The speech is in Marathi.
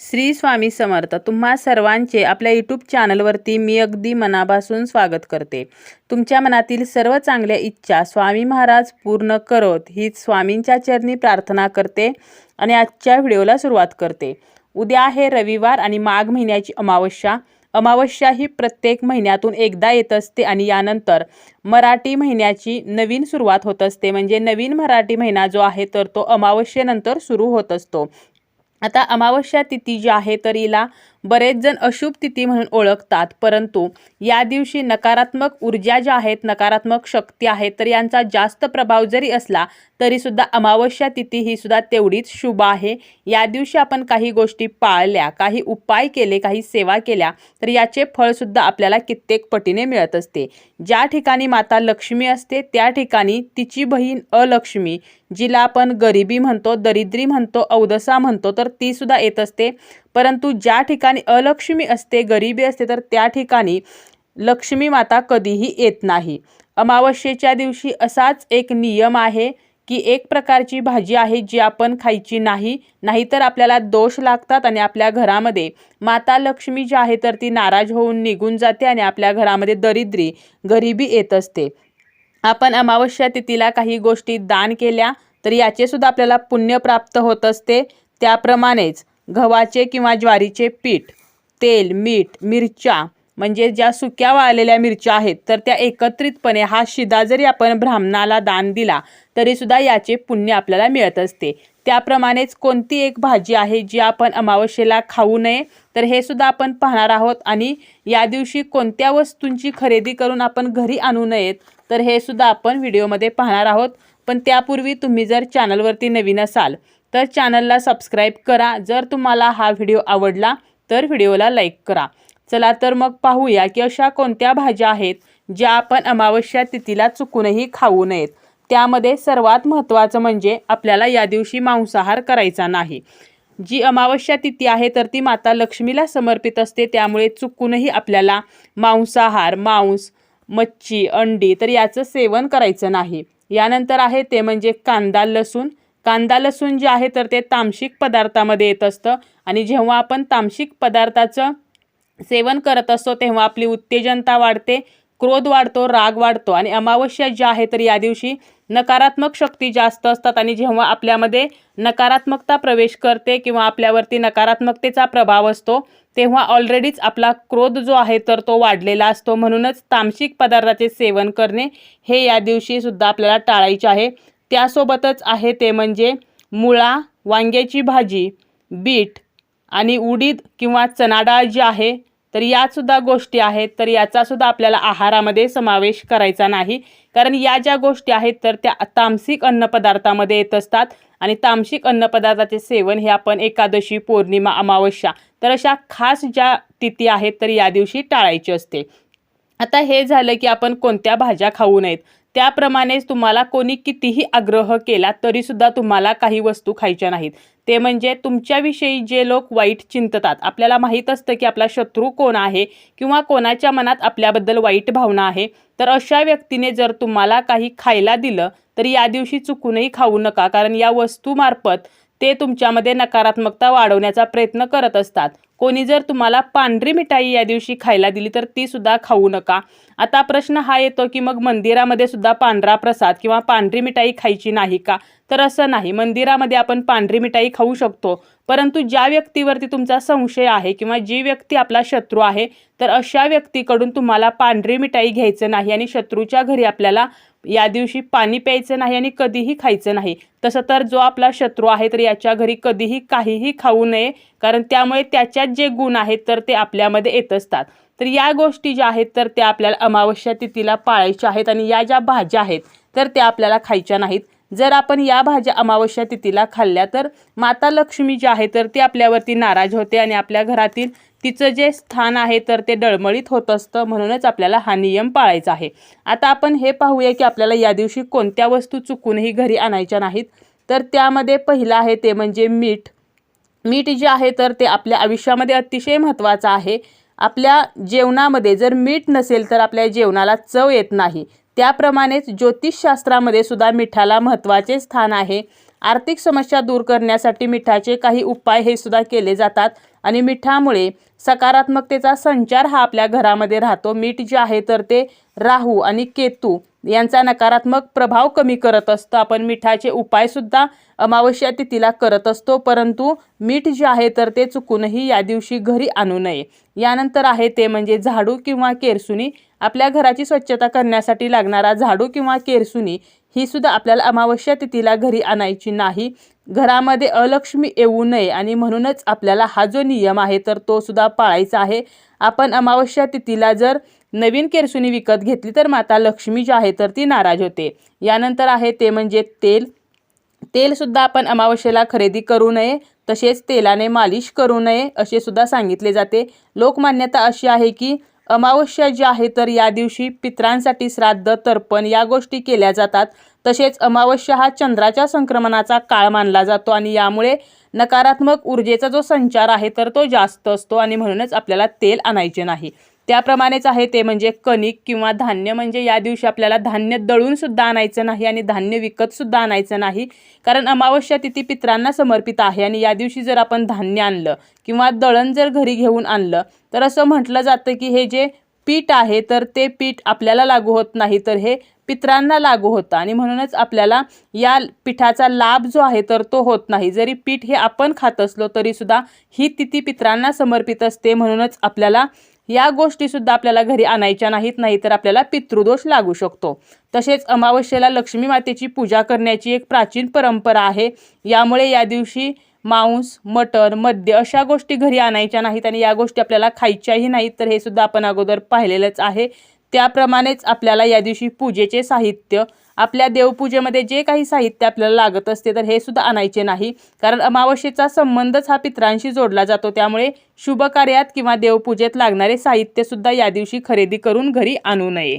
श्री स्वामी समर्थ तुम्हा सर्वांचे आपल्या यूट्यूब चॅनलवरती मी अगदी मनापासून स्वागत करते. तुमच्या मनातील सर्व चांगल्या इच्छा स्वामी महाराज पूर्ण करोत ही स्वामींच्या चरणी प्रार्थना करते आणि आजच्या व्हिडिओला सुरुवात करते. उद्या आहे रविवार आणि माघ महिन्याची अमावस्या. अमावस्या ही प्रत्येक महिन्यातून एकदा येत असते आणि यानंतर मराठी महिन्याची नवीन सुरुवात होत असते. म्हणजे नवीन मराठी महिना जो आहे तर तो अमावस्येनंतर सुरू होत असतो. आता अमावस्या तिथी जी आहे तर हिला बरेच जण अशुभ तिथी म्हणून ओळखतात परंतु या दिवशी नकारात्मक ऊर्जा ज्या आहेत नकारात्मक शक्ती आहेत तर यांचा जास्त प्रभाव जरी असला तरीसुद्धा अमावस्या तिथी ही सुद्धा तेवढीच शुभ आहे. या दिवशी आपण काही गोष्टी पाळल्या काही उपाय केले काही सेवा केल्या तर याचे फळसुद्धा आपल्याला कित्येक पटीने मिळत असते. ज्या ठिकाणी माता लक्ष्मी असते त्या ठिकाणी तिची बहीण अलक्ष्मी जिला आपण गरिबी म्हणतो दरिद्री म्हणतो अवदसा म्हणतो तर तीसुद्धा येत असते. परंतु ज्या ठिकाणी अलक्ष्मी असते गरिबी असते तर त्या ठिकाणी लक्ष्मी माता कधीही येत नाही. अमावस्येच्या दिवशी असाच एक नियम आहे की एक प्रकारची भाजी आहे जी आपण खायची नाही नाहीतर आपल्याला दोष लागतात आणि आपल्या घरामध्ये माता लक्ष्मी जी आहे तर ती नाराज होऊन निघून जाते आणि आपल्या घरामध्ये दरिद्री गरिबी येत असते. आपण अमावस्या तिथीला काही गोष्टी दान केल्या तर याचे सुद्धा आपल्याला पुण्य प्राप्त होत असते. त्याप्रमाणेच गव्हाचे किंवा ज्वारीचे पीठ तेल मीठ मिरच्या म्हणजे ज्या सुक्या वाळलेल्या मिरच्या आहेत तर त्या एकत्रितपणे हा शिदा जरी आपण ब्राह्मणाला दान दिला तरीसुद्धा याचे पुण्य आपल्याला मिळत असते. त्याप्रमाणेच कोणती एक भाजी आहे जी आपण अमावस्येला खाऊ नये तर हे सुद्धा आपण पाहणार आहोत. आणि या दिवशी कोणत्या वस्तूंची खरेदी करून आपण घरी आणू नयेत तर हे सुद्धा आपण व्हिडिओमध्ये पाहणार आहोत. पण त्यापूर्वी तुम्ही जर चॅनलवरती नवीन असाल तर चॅनलला सबस्क्राईब करा. जर तुम्हाला हा व्हिडिओ आवडला तर व्हिडिओला लाईक करा. चला तर मग पाहूया की अशा कोणत्या भाज्या आहेत ज्या आपण अमावस्या तिथीला चुकूनही खाऊ नयेत. त्यामध्ये सर्वात महत्त्वाचं म्हणजे आपल्याला या दिवशी मांसाहार करायचा नाही. जी अमावस्या तिथी आहे तर ती माता लक्ष्मीला समर्पित असते. त्यामुळे चुकूनही आपल्याला मांसाहार मांस मच्छी अंडी तर याचं सेवन करायचं नाही. यानंतर आहे ते म्हणजे कांदा लसूण कांदा लसूण जे आहे तर ते तामसिक पदार्थामध्ये येत असतं. आणि जेव्हा आपण तामसिक पदार्थाचं सेवन करत असतो तेव्हा आपली उत्तेजनता वाढते क्रोध वाढतो राग वाढतो. आणि अमावस्या ज्या आहे तर या दिवशी नकारात्मक शक्ती जास्त असतात. आणि जेव्हा आपल्यामध्ये नकारात्मकता प्रवेश करते किंवा आपल्यावरती नकारात्मकतेचा प्रभाव असतो तेव्हा ऑलरेडीच आपला क्रोध जो आहे तर तो वाढलेला असतो. म्हणूनच तामसिक पदार्थाचे सेवन करणे हे या दिवशी सुद्धा आपल्याला टाळायचे आहे. त्यासोबतच आहे ते म्हणजे मुळा वांग्याची भाजी बीट आणि उडीद किंवा चणाडाळ जी आहे तर यासुद्धा गोष्टी आहेत. तर याचासुद्धा आपल्याला आहारामध्ये समावेश करायचा नाही. कारण या ज्या गोष्टी आहेत तर त्या तामसिक अन्नपदार्थामध्ये येत असतात. आणि तामसिक अन्नपदार्थाचे सेवन हे आपण एकादशी पौर्णिमा अमावस्या तर अशा खास ज्या तिथी आहेत तर या दिवशी टाळायची असते. आता हे झालं की आपण कोणत्या भाज्या खाऊ नयेत? त्याप्रमाणेच तुम्हाला कोणी कितीही आग्रह केला तरीसुद्धा तुम्हाला काही वस्तू खायच्या नाहीत. ते म्हणजे तुमच्याविषयी जे लोक वाईट चिंततात आपल्याला माहीत असतं की आपला शत्रू कोण आहे किंवा कोणाच्या मनात आपल्याबद्दल वाईट भावना आहे तर अशा व्यक्तीने जर तुम्हाला काही खायला दिलं तर या दिवशी चुकूनही खाऊ नका कारण या वस्तूमार्फत ते तुमच्यामध्ये नकारात्मकता वाढवण्याचा प्रयत्न करत असतात. कोणी जर तुम्हाला पांढरी मिठाई या दिवशी खायला दिली तर ती सुद्धा खाऊ नका. आता प्रश्न हा येतो की मग मंदिरामध्ये सुद्धा पांढरा प्रसाद किंवा पांढरी मिठाई खायची नाही का? तर असं नाही. मंदिरामध्ये आपण पांढरी मिठाई खाऊ शकतो. परंतु ज्या व्यक्तीवरती तुमचा संशय आहे किंवा जी व्यक्ती आपला शत्रू आहे तर अशा व्यक्तीकडून तुम्हाला पांढरी मिठाई घ्यायचं नाही आणि शत्रूच्या घरी आपल्याला या दिवशी पाणी प्यायचं नाही आणि कधीही खायचं नाही. तसं तर जो आपला शत्रू आहे तर याच्या घरी कधीही काहीही खाऊ नये. कारण त्यामुळे आपल्यात जे गुण आहेत तर ते आपल्यामध्ये येत असतात. तर या गोष्टी ज्या आहेत तर त्या आपल्याला अमावस्या तिथीला पाळायच्या आहेत आणि या ज्या भाज्या आहेत तर त्या आपल्याला खायच्या नाहीत. जर आपण या भाज्या अमावस्या तिथीला खाल्ल्या तर माता लक्ष्मी जी आहे तर ती आपल्यावरती नाराज होते आणि आपल्या घरातील तिचं जे स्थान आहे तर ते डळमळीत होत असतं. म्हणूनच आपल्याला हा नियम पाळायचा आहे. आता आपण हे पाहूया की आपल्याला या दिवशी कोणत्या वस्तू चुकूनही घरी आणायच्या नाहीत. तर त्यामध्ये पहिलं आहे ते म्हणजे मीठ. मीठ जे आहे तर ते आपल्या आयुष्यामध्ये अतिशय महत्त्वाचं आहे. आपल्या जेवणामध्ये जर मीठ नसेल तर आपल्या जेवणाला चव येत नाही. त्याप्रमाणेच ज्योतिषशास्त्रामध्ये सुद्धा मिठाला महत्त्वाचे स्थान आहे. आर्थिक समस्या दूर करण्यासाठी मिठाचे काही उपाय हे सुद्धा केले जातात आणि मिठामुळे सकारात्मकतेचा संचार हा आपल्या घरामध्ये राहतो. मीठ जे आहे तर ते राहू आणि केतू यांचा नकारात्मक प्रभाव कमी करत असतं. आपण मिठाचे उपायसुद्धा अमावस्या तिथीला करत असतो परंतु मीठ जे आहे तर ते चुकूनही या दिवशी घरी आणू नये. यानंतर आहे ते म्हणजे झाडू किंवा केरसुनी. आपल्या घराची स्वच्छता करण्यासाठी लागणारा झाडू किंवा केरसुनी ही सुद्धा आपल्याला अमावस्या तिथीला घरी आणायची नाही. घरामध्ये अलक्ष्मी येऊ नये आणि म्हणूनच आपल्याला हा जो नियम आहे तर तो सुद्धा पाळायचा आहे. आपण अमावस्या तिथीला जर नवीन केरसुनी विकत घेतली तर माता लक्ष्मी जी आहे तर ती नाराज होते. यानंतर आहे ते म्हणजे तेल. तेलसुद्धा आपण अमावस्येला खरेदी करू नये तसेच तेलाने मालिश करू नये असे सुद्धा सांगितले जाते. लोकमान्यता अशी आहे की अमावस्या जी आहे तर या दिवशी पित्रांसाठी श्राद्ध तर्पण या गोष्टी केल्या जातात. तसेच अमावस्या हा चंद्राच्या संक्रमणाचा काळ मानला जातो आणि यामुळे नकारात्मक ऊर्जेचा जो संचार आहे तर तो जास्त असतो आणि म्हणूनच आपल्याला तेल आणायचे नाही. त्याप्रमाणेच आहे ते म्हणजे कणिक किंवा धान्य म्हणजे या दिवशी आपल्याला धान्य दळून सुद्धा आणायचं नाही आणि धान्य विकत सुद्धा आणायचं नाही. कारण अमावस्या तिथी पित्रांना समर्पित आहे आणि या दिवशी जर आपण धान्य आणलं किंवा दळण जर घरी घेऊन आणलं तर असं म्हटलं जातं की हे जे पीठ आहे तर ते पीठ आपल्याला लागू होत नाही तर हे पित्रांना लागू होतं. आणि म्हणूनच आपल्याला या पिठाचा लाभ जो आहे तर तो होत नाही. जरी पीठ हे आपण खात असलो तरीसुद्धा ही तिथी पित्रांना समर्पित असते. म्हणूनच आपल्याला या गोष्टीसुद्धा आपल्याला घरी आणायच्या नाहीत नाही तर आपल्याला पितृदोष लागू शकतो. तसेच अमावस्येला लक्ष्मी मातेची पूजा करण्याची एक प्राचीन परंपरा आहे. यामुळे या दिवशी मांस मटण मद्य अशा गोष्टी घरी आणायच्या नाहीत आणि या गोष्टी आपल्याला खायच्याही नाहीत तर हे सुद्धा आपण अगोदर पाहिलेलंच आहे. त्याप्रमाणेच आपल्याला या दिवशी पूजेचे साहित्य आपल्या देवपूजेमध्ये जे काही साहित्य आपल्याला लागत असते तर हे सुद्धा आणायचे नाही. कारण अमावस्येचा संबंधच हा पित्रांशी जोडला जातो. त्यामुळे शुभ कार्यात किंवा देवपूजेत लागणारे साहित्य सुद्धा या दिवशी खरेदी करून घरी आणू नये.